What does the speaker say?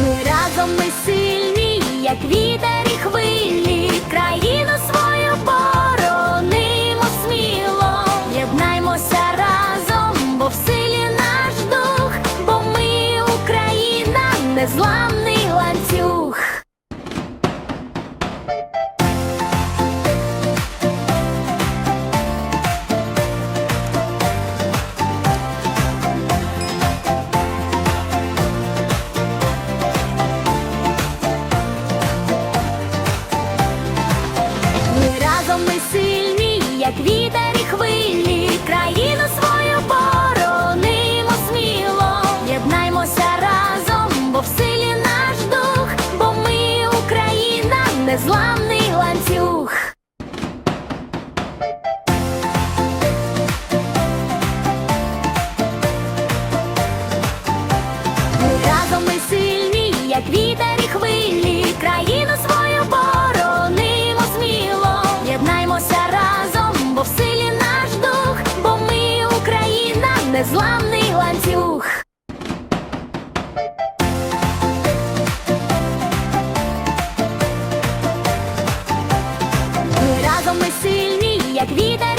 разом ми сильні, як вітер і хвилі, країну свою боронимо сміло, єднаймося разом, бо в силі наш дух, бо ми Україна, не ланцюг. Разом ми сильні, як вітер і хвилі, країну свою боронимо сміло, єднаймося разом, бо в силі наш дух, бо ми Україна, незламний ланцюг. Разом ми сильні, як вітер незламний ланцюг. Ми разом ми сильні, як вітер